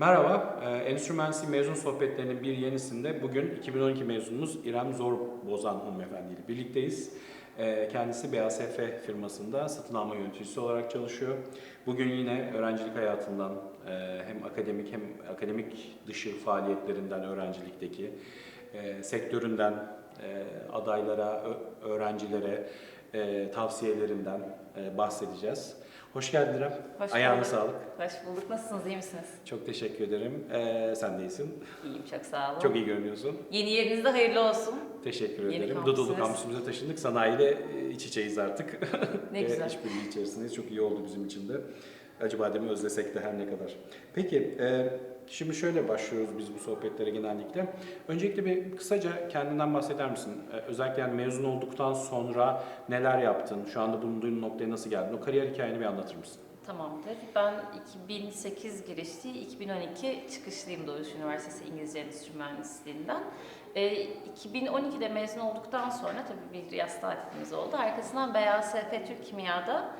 Merhaba, e, Endüstri Mühendisliği mezun sohbetlerinin bir yenisinde bugün 2012 mezunumuz İrem Zor Bozan hanımefendi ile birlikteyiz. E, Kendisi BASF firmasında satın alma yöneticisi olarak çalışıyor. Bugün yine öğrencilik hayatından e, hem akademik hem akademik dışı faaliyetlerinden öğrencilikteki sektöründen adaylara, öğrencilere tavsiyelerinden bahsedeceğiz. Hoş geldin İrem. Hoş Ayağına bulduk. sağlık. Hoş bulduk. Nasılsınız? İyi misiniz? Çok teşekkür ederim. Ee, sen de iyisin. İyiyim. Çok sağ olun. Çok iyi görünüyorsun. Yeni yerinizde hayırlı olsun. Teşekkür Yeni ederim. kampüsünüz. Dudullu kampüsümüze taşındık. Sanayiyle e, iç içeyiz artık. Ne güzel. işbirliği içerisindeyiz. Çok iyi oldu bizim için de. Acıbadem'i özlesek de her ne kadar. Peki, e, şimdi şöyle başlıyoruz biz bu sohbetlere genellikle. Öncelikle bir kısaca kendinden bahseder misin? E, özellikle yani mezun olduktan sonra neler yaptın? Şu anda bulunduğun noktaya nasıl geldin? O kariyer hikayeni bir anlatır mısın? Tamamdır. Ben 2008 girişli, 2012 çıkışlıyım Doğuş Üniversitesi İngilizce Endüstri Mühendisliğinden. Ee, 2012'de mezun olduktan sonra tabii bir yaz tatilimiz oldu. Arkasından BASF Türk Kimya'da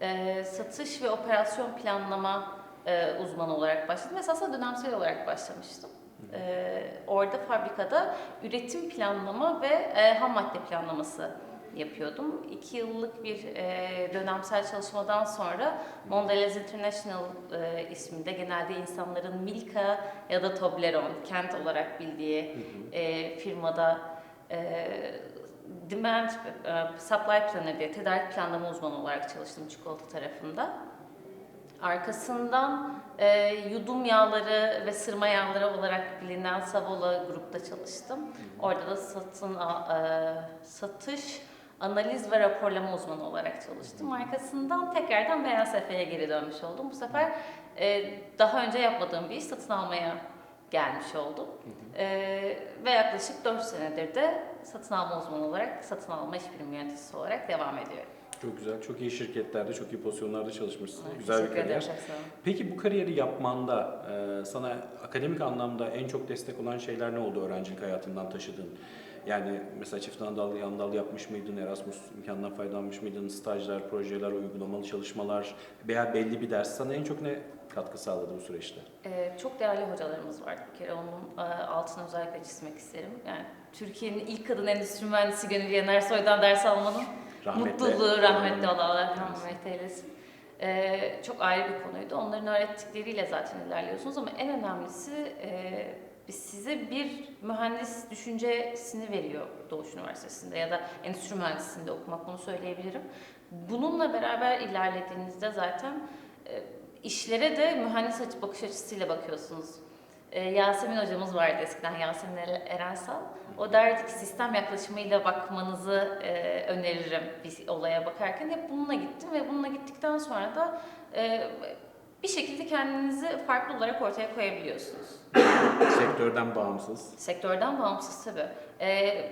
e, satış ve operasyon planlama e, uzmanı olarak başladım. Esasında dönemsel olarak başlamıştım. Ee, orada fabrikada üretim planlama ve e, ham madde planlaması yapıyordum. İki yıllık bir e, dönemsel çalışmadan sonra Mondelez International e, isminde genelde insanların Milka ya da Toblerone, kent olarak bildiği e, firmada e, demand e, supply planner diye tedarik planlama uzmanı olarak çalıştım çikolata tarafında. Arkasından e, yudum yağları ve sırma yağları olarak bilinen Savola grupta çalıştım. Orada da satın a- e, satış, analiz ve raporlama uzmanı olarak çalıştım. Arkasından tekrardan BASF'ye geri dönmüş oldum. Bu sefer e, daha önce yapmadığım bir iş satın almaya gelmiş oldum. E, ve yaklaşık 4 senedir de satın alma uzmanı olarak, satın alma işbirliği yöneticisi olarak devam ediyorum. Çok güzel. Çok iyi şirketlerde, çok iyi pozisyonlarda çalışmışsın. Evet, güzel bir ederim, kariyer. Peki bu kariyeri yapmanda e, sana akademik anlamda en çok destek olan şeyler ne oldu öğrencilik hayatından taşıdığın? Yani mesela çift anadal, yan dal yapmış mıydın, Erasmus imkanından faydalanmış mıydın, stajlar, projeler, uygulamalı çalışmalar veya belli bir ders sana en çok ne katkı sağladı bu süreçte? Ee, çok değerli hocalarımız var. Bir kere onun e, altını özellikle çizmek isterim. Yani Türkiye'nin ilk kadın endüstri mühendisi Gönül Yener Soy'dan ders almanın Rahmetle. mutluluğu rahmetli Allah rahmet eylesin. Ee, çok ayrı bir konuydu. Onların öğrettikleriyle zaten ilerliyorsunuz ama en önemlisi e, size bir mühendis düşüncesini veriyor Doğuş Üniversitesi'nde ya da endüstri mühendisliğinde okumak bunu söyleyebilirim. Bununla beraber ilerlediğinizde zaten e, işlere de mühendis açı, bakış açısıyla bakıyorsunuz. Ee, Yasemin hocamız vardı eskiden, Yasemin Er- Erensal. O derdi ki sistem yaklaşımıyla bakmanızı e, öneririm bir olaya bakarken. Hep bununla gittim ve bununla gittikten sonra da e, bir şekilde kendinizi farklı olarak ortaya koyabiliyorsunuz. Sektörden bağımsız. Sektörden bağımsız tabii. Ee,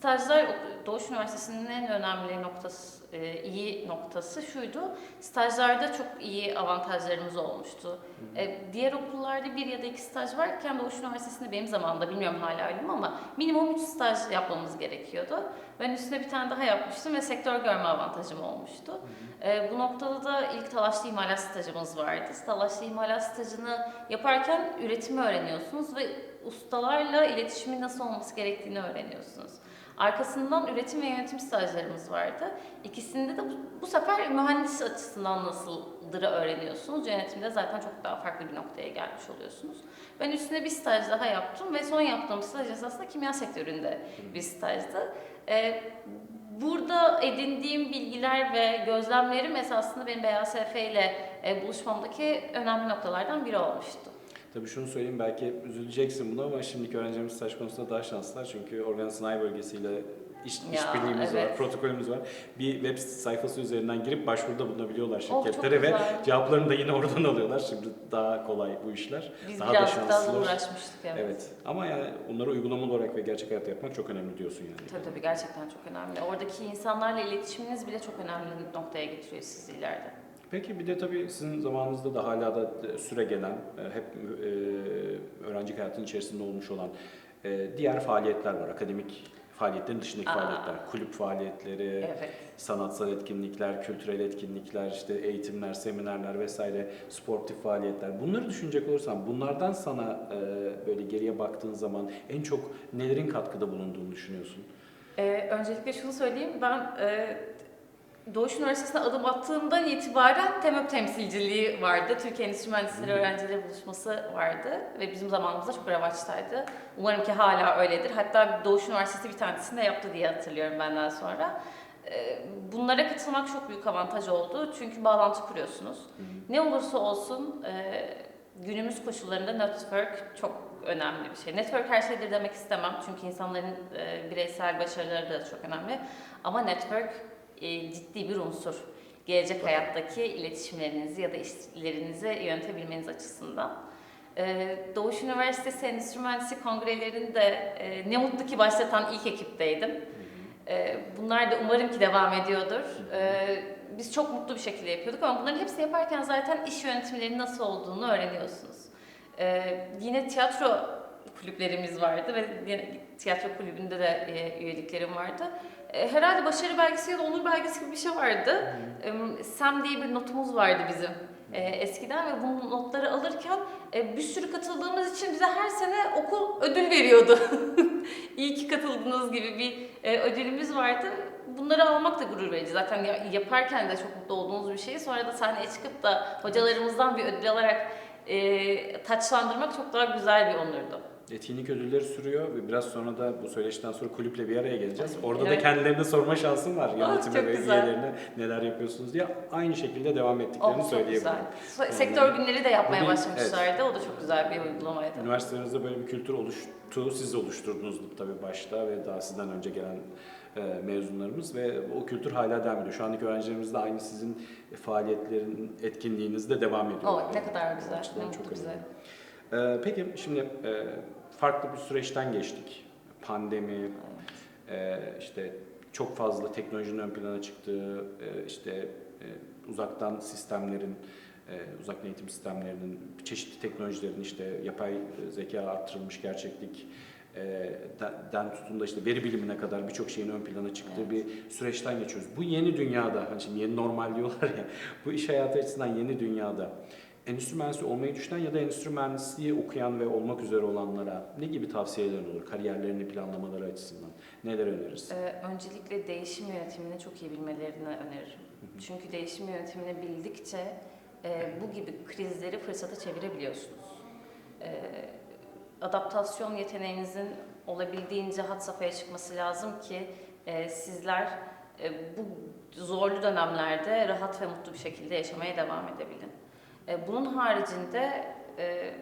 stajlar Doğuş Üniversitesi'nin en önemli noktası, e, iyi noktası şuydu. Stajlarda çok iyi avantajlarımız olmuştu. Ee, diğer okullarda bir ya da iki staj varken Doğuş Üniversitesi'nde benim zamanımda bilmiyorum hala öyle mi ama minimum üç staj yapmamız gerekiyordu. Ben üstüne bir tane daha yapmıştım ve sektör görme avantajım olmuştu. Ee, bu noktada da ilk talaşlı imalat stajımız vardı. Talaşlı imalat stajını yaparken üretimi öğreniyorsunuz ve ustalarla iletişimin nasıl olması gerektiğini öğreniyorsunuz. Arkasından üretim ve yönetim stajlarımız vardı. İkisinde de bu, bu sefer mühendis açısından nasıldır öğreniyorsunuz. Yönetimde zaten çok daha farklı bir noktaya gelmiş oluyorsunuz. Ben üstüne bir staj daha yaptım ve son yaptığım staj esasında kimya sektöründe bir stajdı. Ee, Burada edindiğim bilgiler ve gözlemlerim esasında benim BASF ile e, buluşmamdaki önemli noktalardan biri olmuştu. Tabii şunu söyleyeyim belki üzüleceksin buna ama şimdiki öğrencilerimiz staj konusunda daha şanslılar çünkü organize sanayi bölgesiyle iş, Ya, işbirliğimiz var, evet. protokolümüz var. Bir web sayfası üzerinden girip başvuruda bulunabiliyorlar Oh, şirketlere ve güzel. cevaplarını da yine oradan alıyorlar. Şimdi daha kolay bu işler. Biz daha da birazcık daha uğraşmıştık evet. Evet. Ama yani onları uygulamalı olarak ve gerçek hayatta yapmak çok önemli diyorsun yani. Tabii tabii gerçekten çok önemli. Oradaki insanlarla iletişiminiz bile çok önemli noktaya getiriyor sizi ileride. Peki bir de tabii sizin zamanınızda da hala da süre gelen, e, hep e, öğrenci hayatının içerisinde olmuş olan e, diğer faaliyetler var, akademik faaliyetlerin dışındaki Aa. faaliyetler, kulüp faaliyetleri, Evet. sanatsal etkinlikler, kültürel etkinlikler, işte eğitimler, seminerler vesaire, sportif faaliyetler. Bunları düşünecek olursan bunlardan sana e, böyle geriye baktığın zaman en çok nelerin katkıda bulunduğunu düşünüyorsun? Ee, öncelikle şunu söyleyeyim. Ben e, Doğuş Üniversitesi'ne adım attığımdan itibaren TEMÖP temsilciliği vardı. Türkiye Endüstri Mühendisleri Öğrencileri Buluşması vardı ve bizim zamanımızda çok revaçtaydı. Umarım ki hala öyledir. Hatta Doğuş Üniversitesi bir tanesini de yaptı diye hatırlıyorum benden sonra. Ee, Bunlara katılmak çok büyük avantaj oldu. Çünkü bağlantı kuruyorsunuz. Ne olursa olsun e, günümüz koşullarında network çok önemli bir şey. Network her şeydir demek istemem çünkü insanların e, bireysel başarıları da çok önemli. Ama network e, ciddi bir unsur. Gelecek hayattaki iletişimlerinizi ya da işlerinizi yönetebilmeniz açısından. E, Doğuş Üniversitesi Endüstri Mühendisliği Kongrelerinde e, ne mutlu ki başlatan ilk ekipteydim. E, Bunlar da umarım ki devam ediyordur. E, Biz çok mutlu bir şekilde yapıyorduk ama bunların hepsini yaparken zaten iş yönetimlerinin nasıl olduğunu öğreniyorsunuz. E, Yine tiyatro kulüplerimiz vardı ve tiyatro kulübünde de e, üyeliklerim vardı. E, Herhalde başarı belgesi ya da onur belgesi gibi bir şey vardı. E, Sam diye bir notumuz vardı bizim e, eskiden ve bu notları alırken e, bir sürü katıldığımız için bize her sene okul ödül veriyordu. İyi ki katıldınız gibi bir e, ödülümüz vardı. Bunları almak da gurur verici. Zaten ya- yaparken de çok mutlu olduğunuz bir şey. Sonra da sahneye çıkıp da hocalarımızdan bir ödül alarak e, taçlandırmak çok daha güzel bir onurdu. Etkinlik ödülleri sürüyor ve biraz sonra da bu söyleşiden sonra kulüple bir araya geleceğiz. Orada da Evet. kendilerine sorma şansım var yönetime çok ve güzel. üyelerine neler yapıyorsunuz diye aynı şekilde devam ettiklerini Oh, güzel. söyleyebilirim. So- Sektör günleri de yapmaya başlamışlardı. O da çok güzel bir uygulamaydı. Üniversitelerinizde böyle bir kültür oluştu, siz oluşturdunuz tabii başta ve daha sizden önce gelen e, mezunlarımız ve o kültür hala devam ediyor. Şu andaki öğrencilerimiz de aynı sizin faaliyetlerin, etkinliğinizde devam ediyor. Oh, ne kadar güzel. Ne çok bize. önemli. Ee, peki şimdi e, farklı bir süreçten geçtik. Pandemi, e, işte çok fazla teknolojinin ön plana çıktığı, e, işte e, uzaktan sistemlerin, e, uzaktan eğitim sistemlerinin, çeşitli teknolojilerin işte yapay zeka arttırılmış gerçeklik, e, den tutun da işte veri bilimine kadar birçok şeyin ön plana çıktığı Evet. bir süreçten geçiyoruz. Bu yeni dünyada, hani şimdi yeni normal diyorlar ya, bu iş hayatı açısından yeni dünyada endüstri mühendisliği olmayı düşünen ya da endüstri mühendisliği okuyan ve olmak üzere olanlara ne gibi tavsiyelerin olur kariyerlerini planlamaları açısından? Neler önerirsin? Ee, öncelikle değişim yönetimini çok iyi bilmelerini öneririm. Çünkü değişim yönetimini bildikçe e, bu gibi krizleri fırsata çevirebiliyorsunuz. E, adaptasyon yeteneğinizin olabildiğince had safhaya çıkması lazım ki e, sizler e, bu zorlu dönemlerde rahat ve mutlu bir şekilde yaşamaya devam edebilin. E, bunun haricinde e,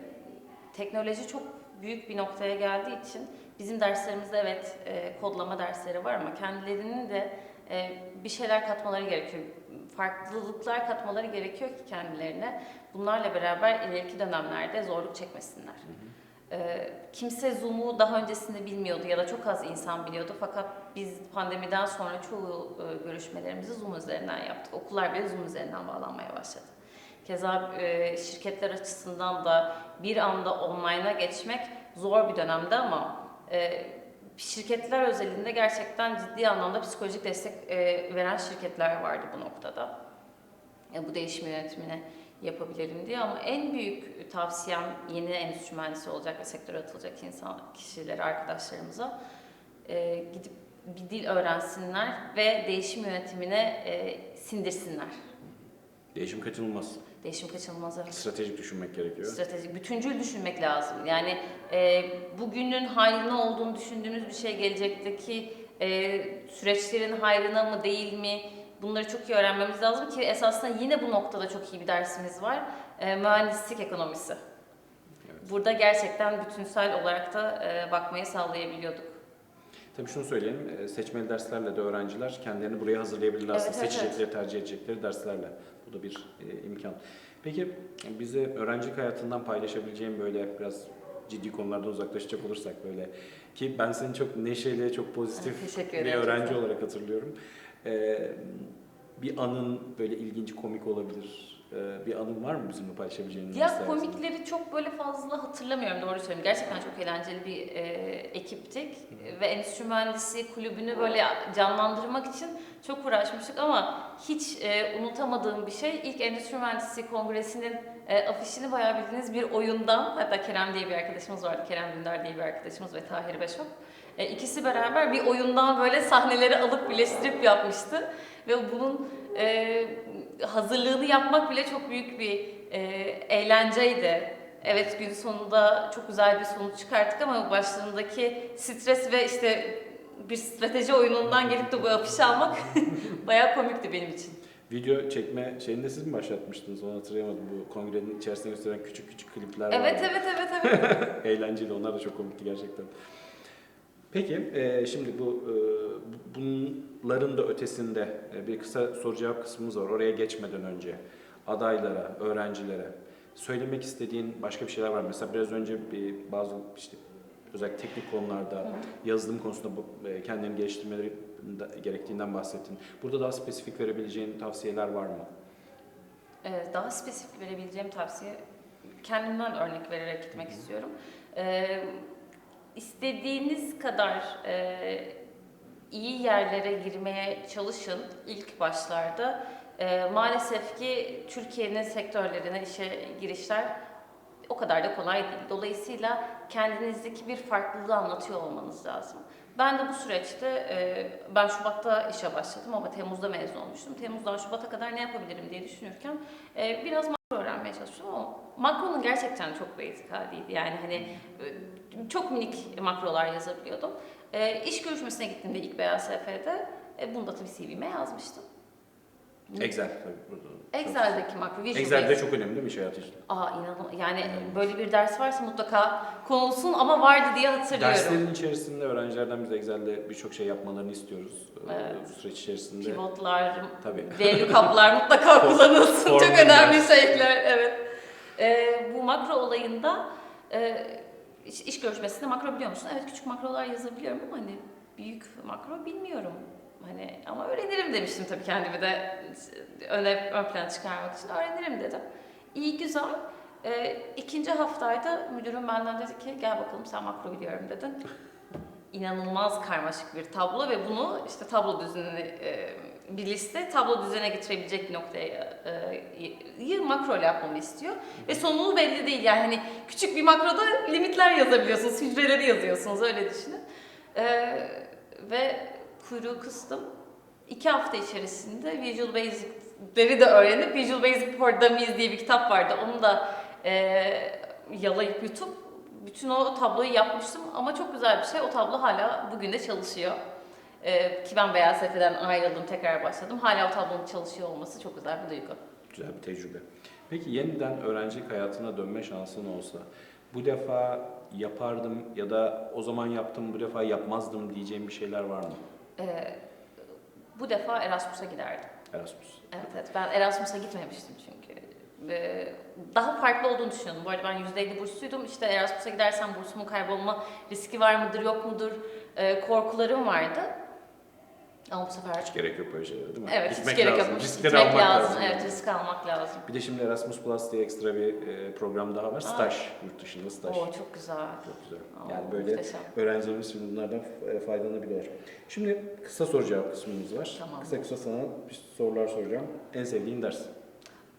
teknoloji çok büyük bir noktaya geldiği için bizim derslerimizde evet e, kodlama dersleri var ama kendilerinin de e, bir şeyler katmaları gerekiyor. Farklılıklar katmaları gerekiyor ki kendilerine. Bunlarla beraber ileriki dönemlerde zorluk çekmesinler. E, kimse Zoom'u daha öncesinde bilmiyordu ya da çok az insan biliyordu fakat biz pandemiden sonra çoğu e, görüşmelerimizi Zoom üzerinden yaptık. Okullar bile Zoom üzerinden bağlanmaya başladı. Keza e, şirketler açısından da bir anda online'a geçmek zor bir dönemde ama e, şirketler özelinde gerçekten ciddi anlamda psikolojik destek e, veren şirketler vardı bu noktada. E, bu değişim yönetimini yapabilirim diye ama en büyük tavsiyem yeni endüstri mühendisi olacak ve sektöre atılacak insan kişilere, arkadaşlarımıza e, gidip bir dil öğrensinler ve değişim yönetimine e, sindirsinler. Değişim kaçınılmaz. Değişim kaçınılmaz evet. Stratejik düşünmek gerekiyor. Stratejik, bütüncül düşünmek lazım. Yani e, bugünün hayrına olduğunu düşündüğünüz bir şey gelecekteki e, süreçlerin hayrına mı değil mi? Bunları çok iyi öğrenmemiz lazım ki esasında yine bu noktada çok iyi bir dersimiz var. E, mühendislik ekonomisi. Evet. Burada gerçekten bütünsel olarak da e, bakmayı sağlayabiliyorduk. Tabii şunu söyleyelim, e, seçmeli derslerle de öğrenciler kendilerini buraya hazırlayabilirler aslında. Evet, evet, Seçecekleri, tercih edecekleri derslerle. Bu da bir e, imkan. Peki bize öğrencilik hayatından paylaşabileceğim böyle biraz ciddi konulardan uzaklaşacak olursak böyle ki ben seni çok neşeli, çok pozitif Teşekkür bir öğrenci olarak hatırlıyorum. E, bir anın böyle ilginç, komik olabilir. E, bir anın var mı bizimle paylaşabileceğin? Ya istersen? komikleri çok böyle fazla hatırlamıyorum doğru söyleyeyim. Gerçekten çok eğlenceli bir e, ekiptik ve endüstri mühendisi kulübünü böyle canlandırmak için çok uğraşmıştık ama hiç e, unutamadığım bir şey ilk endüstri mühendisi kongresinin e, afişini bayağı bildiğiniz bir oyundan hatta Kerem diye bir arkadaşımız vardı. Kerem Dündar diye bir arkadaşımız ve Tahir Beşok. E, ikisi beraber bir oyundan böyle sahneleri alıp birleştirip yapmıştı ve bunun e, hazırlığını yapmak bile çok büyük bir e, eğlenceydi. Evet gün sonunda çok güzel bir sonuç çıkarttık ama başlarındaki stres ve işte bir strateji oyunundan gelip de bu afişi almak bayağı komikti benim için. Video çekme şeyini de siz mi başlatmıştınız? Onu hatırlayamadım. Bu kongrenin içerisinde gösteren küçük küçük klipler Evet vardı. evet evet evet. Eğlenceli. Onlar da çok komikti gerçekten. Peki, e, şimdi bu e, bu- bunların da ötesinde e, bir kısa soru cevap kısmımız var. Oraya geçmeden önce adaylara, öğrencilere söylemek istediğin başka bir şeyler var mı? Mesela biraz önce bir bazı işte özellikle teknik konularda yazılım konusunda e, kendini geliştirmeleri gerektiğinden bahsettin. Burada daha spesifik verebileceğin tavsiyeler var mı? Ee, daha spesifik verebileceğim tavsiye kendimden örnek vererek gitmek istiyorum. Ee, istediğiniz kadar e, iyi yerlere girmeye çalışın ilk başlarda. Ee, maalesef ki Türkiye'nin sektörlerine işe girişler o kadar da kolay değil. Dolayısıyla kendinizdeki bir farklılığı anlatıyor olmanız lazım. Ben de bu süreçte, e, ben Şubat'ta işe başladım ama Temmuz'da mezun olmuştum. Temmuz'dan Şubat'a kadar ne yapabilirim diye düşünürken e, biraz öğrenmeye çalıştım ama makronun gerçekten çok basic haliydi. Yani hani e, çok minik makrolar yazabiliyordum. E, iş görüşmesine gittiğimde ilk BASF'de e, bunu da tabii CV'me yazmıştım. Excel. Excel'deki makro, Visual Excel de Basic. çok önemli mi iş hayatı için? Aa inanılmaz. Yani böyle bir ders varsa mutlaka konulsun ama vardı diye hatırlıyorum. Derslerin içerisinde öğrencilerden biz Excel'de birçok şey yapmalarını istiyoruz. Ee, Evet. Bu süreç içerisinde. Pivotlar, Tabii. VLOOKUP'lar mutlaka kullanılsın. Çok Formüller. önemli şeyler. Evet. Ee, bu makro olayında e, iş, iş görüşmesinde makro biliyor musun? Evet küçük makrolar yazabiliyorum ama hani büyük makro bilmiyorum. Hani ama öğrenirim demiştim tabii kendimi de öne ön plana çıkarmak için öğrenirim dedim. İyi güzel. Ee, ikinci haftayda müdürüm benden dedi ki gel bakalım sen makro biliyorum dedin. İnanılmaz karmaşık bir tablo ve bunu işte tablo düzenini e, bir liste tablo düzene getirebilecek bir noktaya e, makro ile yapmamı istiyor. Ve sonunu belli değil yani hani küçük bir makroda limitler yazabiliyorsunuz, hücreleri yazıyorsunuz öyle düşünün. E, ve kuyruğu kıstım. İki hafta içerisinde Visual Basic'leri de öğrenip Visual Basic for Dummies diye bir kitap vardı. Onu da e, yalayıp yutup bütün o tabloyu yapmıştım ama çok güzel bir şey. O tablo hala bugün de çalışıyor. Ee, ki ben Beyaz Sefe'den ayrıldım, tekrar başladım. Hala o tablonun çalışıyor olması çok güzel bir duygu. Güzel bir tecrübe. Peki yeniden öğrencilik hayatına dönme şansın olsa bu defa yapardım ya da o zaman yaptım bu defa yapmazdım diyeceğim bir şeyler var mı? Ee, bu defa Erasmus'a giderdim. Erasmus. Evet, evet. Ben Erasmus'a gitmemiştim çünkü. Ee, daha farklı olduğunu düşünüyordum. Bu arada ben %50 bursluydum. İşte Erasmus'a gidersem bursumun kaybolma riski var mıdır, yok mudur e, korkularım vardı. Ama bu sefer Hiç gerek yok böyle şeylere değil mi? evet Gitmek hiç gerek lazım. yok. Riskleri Gitmek almak lazım. lazım. Evet, risk almak lazım. Bir de şimdi Erasmus Plus diye ekstra bir e, program daha var. Staj. Yurt dışında staj. Oo çok güzel. Çok güzel. Oo, Yani böyle muhteşem. öğrencilerimiz şimdi bunlardan e, faydalanabiliyor. Şimdi kısa soru cevap kısmımız var. Tamam. Kısa kısa sana bir sorular soracağım. En sevdiğin ders?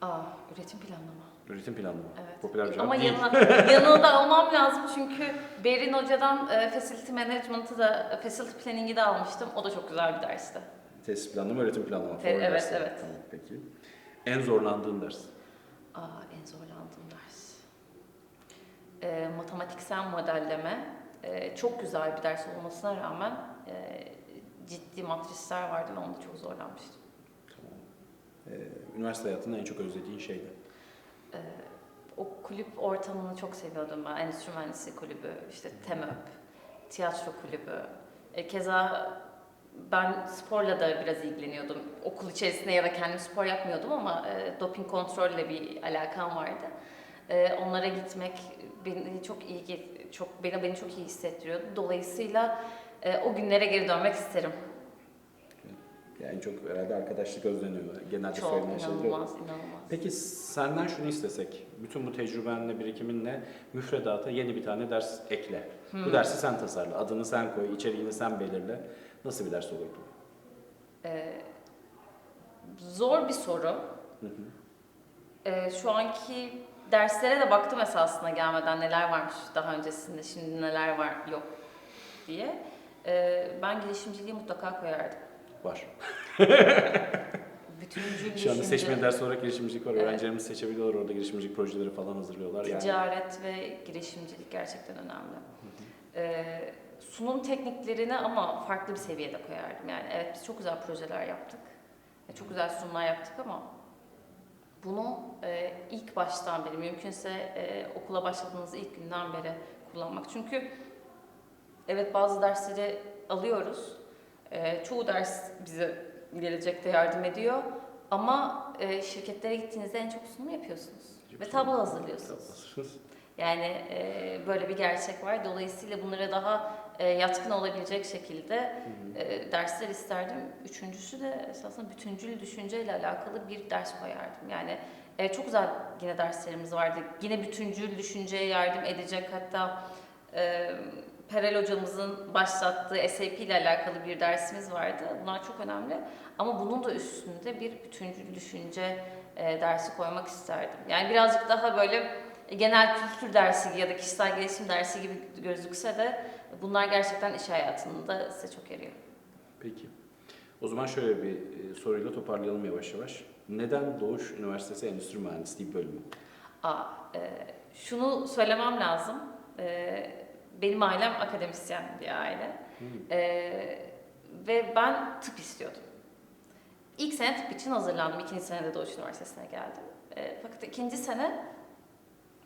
Aa, üretim planlama. Üretim planlama. Evet. Popüler bir cevap Ama değil. yanına, yanına da almam lazım çünkü Berin Hoca'dan e, Facility Management'ı da, Facility Planning'i de almıştım. O da çok güzel bir dersti. Tesis planlama, üretim planlama. Te- Favori evet, dersler. evet. Tamam, peki. En zorlandığın ders? Aa, en zorlandığım ders. E, matematiksel modelleme. E, çok güzel bir ders olmasına rağmen e, ciddi matrisler vardı ve onda çok zorlanmıştım. Tamam. Ee, üniversite hayatında en çok özlediğin şey ne? E, o kulüp ortamını çok seviyordum ben. Endüstri Mühendisliği Kulübü, işte TEMÖP, tiyatro kulübü. E, keza ben sporla da biraz ilgileniyordum. Okul içerisinde ya da kendim spor yapmıyordum ama e, doping kontrolle bir alakam vardı. E, onlara gitmek beni çok iyi çok beni beni çok iyi hissettiriyordu. Dolayısıyla e, o günlere geri dönmek isterim. Yani çok herhalde arkadaşlık özleniyor. Genelde Çok söylenen şeyler inanılmaz, inanılmaz. Peki senden şunu istesek, bütün bu tecrübenle, birikiminle müfredata yeni bir tane ders ekle. Bu Hmm. dersi sen tasarla, adını sen koy, içeriğini sen belirle. Nasıl bir ders olurdu? Ee, zor bir soru. Hı hı. Ee, şu anki derslere de baktım esasında gelmeden neler varmış daha öncesinde, şimdi neler var yok diye. Ee, ben girişimciliği mutlaka koyardım. Var. Bütüncül Şu anda seçmeli ders olarak girişimcilik var. Evet. Öğrencilerimiz seçebiliyorlar orada girişimcilik projeleri falan hazırlıyorlar. Yani. ticaret ve girişimcilik gerçekten önemli. Ee, sunum tekniklerini ama farklı bir seviyede koyardım. Yani evet biz çok güzel projeler yaptık. ve Çok güzel sunumlar yaptık ama bunu e, ilk baştan beri, mümkünse e, okula başladığınız ilk günden beri kullanmak. Çünkü evet bazı dersleri alıyoruz. E, çoğu ders bize gelecekte yardım ediyor. Ama e, şirketlere gittiğinizde en çok sunum yapıyorsunuz. Ve tablo hazırlıyorsunuz. Yani e, böyle bir gerçek var. Dolayısıyla bunlara daha e, yatkın olabilecek şekilde e, dersler isterdim. Üçüncüsü de esasında bütüncül düşünceyle alakalı bir ders koyardım. Yani e, çok güzel yine derslerimiz vardı. Yine bütüncül düşünceye yardım edecek hatta e, Perel hocamızın başlattığı SAP ile alakalı bir dersimiz vardı. Bunlar çok önemli. Ama bunun da üstünde bir bütüncül düşünce e, dersi koymak isterdim. Yani birazcık daha böyle genel kültür dersi ya da kişisel gelişim dersi gibi gözükse de bunlar gerçekten iş hayatında size çok yarıyor. Peki. O zaman şöyle bir e, soruyla toparlayalım yavaş yavaş. Neden Doğuş Üniversitesi Endüstri Mühendisliği bölümü? Aa, e, şunu söylemem lazım. E, benim ailem akademisyen bir aile. E, ve ben tıp istiyordum. İlk sene tıp için hazırlandım. İkinci senede Doğuş Üniversitesi'ne geldim. E, fakat ikinci sene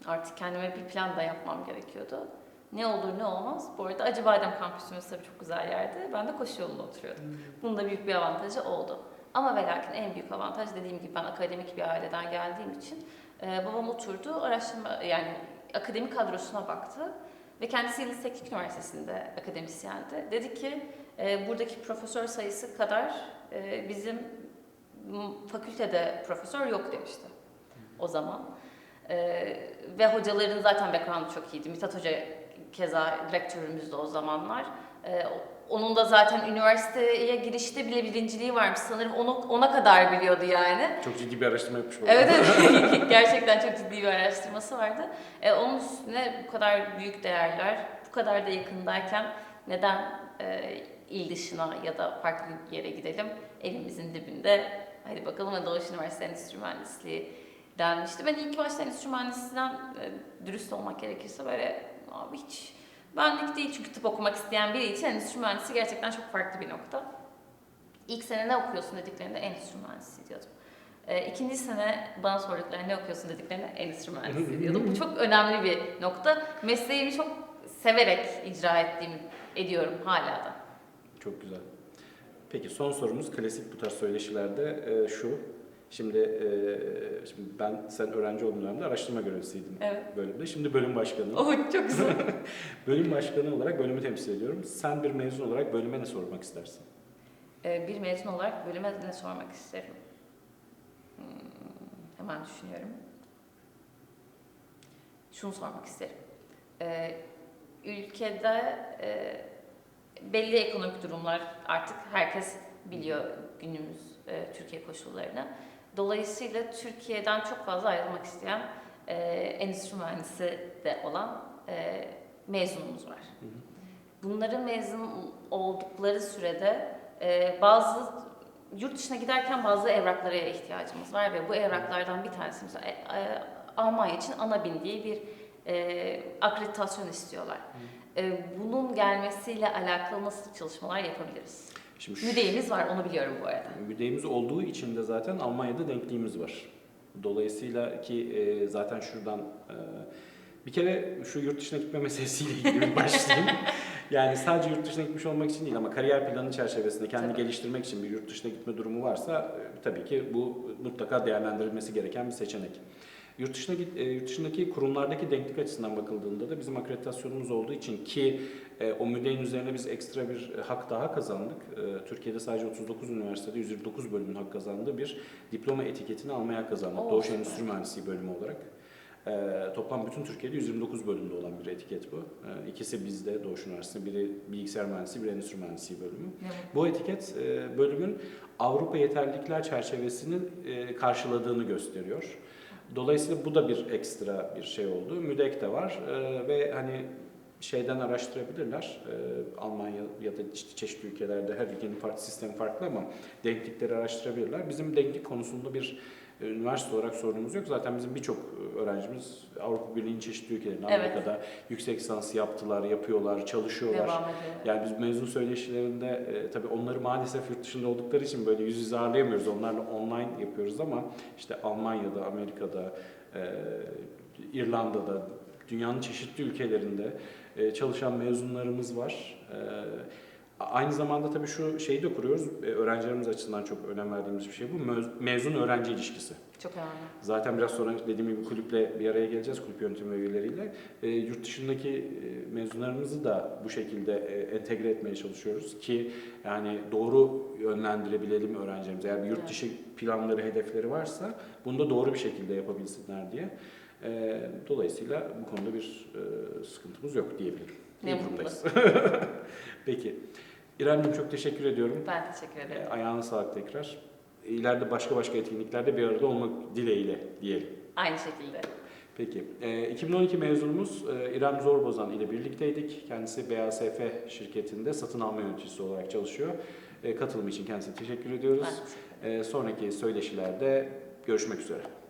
artık kendime bir plan da yapmam gerekiyordu. Ne olur ne olmaz. Bu arada Acıbadem kampüsümüz tabii çok güzel yerde. Ben de koşu yolunda oturuyordum. Bunun da büyük bir avantajı oldu. Ama ve lakin en büyük avantaj dediğim gibi ben akademik bir aileden geldiğim için e, babam oturdu, araştırma yani akademik kadrosuna baktı ve kendisi Yıldız Teknik Üniversitesi'nde akademisyendi. Dedi ki e, buradaki profesör sayısı kadar e, bizim fakültede profesör yok demişti o zaman. E, ve hocaların zaten background'u çok iyiydi. Mithat Hoca keza rektörümüzdü o zamanlar. E, onun da zaten üniversiteye girişte bile birinciliği varmış sanırım. Onu ona kadar biliyordu yani. Çok ciddi bir araştırma yapmış bu Evet evet gerçekten çok ciddi bir araştırması vardı. E, onun üstüne bu kadar büyük değerler, bu kadar da yakındayken neden e, il dışına ya da farklı bir yere gidelim? Evimizin dibinde. Hadi bakalım ve Doğuş Üniversitesi Endüstri Mühendisliği denmişti. Ben ilk başta endüstri mühendisliğinden e, dürüst olmak gerekirse böyle abi hiç benlik değil çünkü tıp okumak isteyen biri için endüstri mühendisi gerçekten çok farklı bir nokta. İlk sene ne okuyorsun dediklerinde endüstri mühendisi diyordum. E, ikinci sene bana sorduklarında ne okuyorsun dediklerinde endüstri mühendisi diyordum. Bu çok önemli bir nokta. Mesleğimi çok severek icra ettiğim, ediyorum hala da. Çok güzel. Peki son sorumuz klasik bu tarz söyleşilerde e, şu. Şimdi, e, şimdi ben sen öğrenci olduğum dönemde araştırma görevlisiydim Evet. bölümde. Şimdi bölüm başkanıyım. Oh çok güzel. Bölüm başkanı olarak bölümü temsil ediyorum. Sen bir mezun olarak bölüme ne sormak istersin? Ee, bir mezun olarak bölüme ne sormak isterim? Hmm, hemen düşünüyorum. Şunu sormak isterim. Ee, ülkede e, belli ekonomik durumlar artık herkes biliyor günümüz e, Türkiye koşullarını. Dolayısıyla Türkiye'den çok fazla ayrılmak isteyen e, endüstri mühendisi de olan e, mezunumuz var. Bunların mezun oldukları sürede e, bazı yurt dışına giderken bazı evraklara ihtiyacımız var ve bu evraklardan bir tanesi mesela e, e, Almanya için ANABIN diye bir e, akreditasyon istiyorlar. E, bunun gelmesiyle alakalı nasıl çalışmalar yapabiliriz? Şimdi şu- Müdeğimiz var, onu biliyorum bu arada. Müdeğimiz olduğu için de zaten Almanya'da denkliğimiz var. Dolayısıyla ki e, zaten şuradan e, bir kere şu yurt dışına gitme meselesiyle ilgili başlayayım. yani sadece yurt dışına gitmiş olmak için değil ama kariyer planı çerçevesinde kendini Tabii. geliştirmek için bir yurt dışına gitme durumu varsa e, tabii ki bu mutlaka değerlendirilmesi gereken bir seçenek. Yurt dışına git- e, yurt dışındaki kurumlardaki denklik açısından bakıldığında da bizim akreditasyonumuz olduğu için ki e, o müdeyin üzerine biz ekstra bir e, hak daha kazandık. Türkiye'de sadece 39 üniversitede 129 bölümün hak kazandığı bir diploma etiketini almaya hak kazandık. Oo, Doğuş. Endüstri Mühendisliği bölümü olarak. E, toplam bütün Türkiye'de 129 bölümde olan bir etiket bu. E, ikisi bizde Doğuş Üniversitesi, biri bilgisayar mühendisliği, biri endüstri mühendisliği bölümü. Mutlu. Bu etiket e, bölümün Avrupa yeterlilikler çerçevesini e, karşıladığını gösteriyor. Dolayısıyla bu da bir ekstra bir şey oldu. MÜDEK de var e, ve hani şeyden araştırabilirler. E, Almanya ya da işte çeşitli ülkelerde her ülkenin farklı sistemi farklı ama denklikleri araştırabilirler. Bizim denklik konusunda bir üniversite olarak sorunumuz yok. Zaten bizim birçok e, öğrencimiz Avrupa Birliği'nin çeşitli ülkelerinde, Evet. Amerika'da yüksek lisans yaptılar, yapıyorlar, çalışıyorlar. Devam ediyor. Yani biz mezun söyleşilerinde e, tabii onları maalesef yurt dışında oldukları için böyle yüz yüze ağırlayamıyoruz. Onlarla online yapıyoruz ama işte Almanya'da, Amerika'da, e, İrlanda'da, dünyanın çeşitli ülkelerinde e, çalışan mezunlarımız var. E, aynı zamanda tabii şu şeyi de kuruyoruz. E, öğrencilerimiz açısından çok önem verdiğimiz bir şey bu. Mez- Mezun öğrenci ilişkisi. Çok önemli. Zaten biraz sonra dediğim gibi kulüple bir araya geleceğiz, kulüp yönetimi üyeleriyle. E, yurt dışındaki e, mezunlarımızı da bu şekilde e, entegre etmeye çalışıyoruz ki yani doğru yönlendirebilelim öğrencilerimizi. Eğer bir yurt dışı planları, hedefleri varsa bunu da doğru bir şekilde yapabilsinler diye. E, dolayısıyla bu konuda bir e, sıkıntımız yok diyebilirim. Ne mutlu. Peki. İremciğim çok teşekkür ediyorum. Ben teşekkür ederim. E, ayağına sağlık tekrar. İleride başka başka etkinliklerde bir arada olmak dileğiyle diyelim. Aynı şekilde. Peki. E, 2012 mezunumuz e, İrem Zorbozan ile birlikteydik. Kendisi BASF şirketinde satın alma yöneticisi olarak çalışıyor. E, katılımı için kendisine teşekkür ediyoruz. Teşekkür. E, sonraki söyleşilerde görüşmek üzere.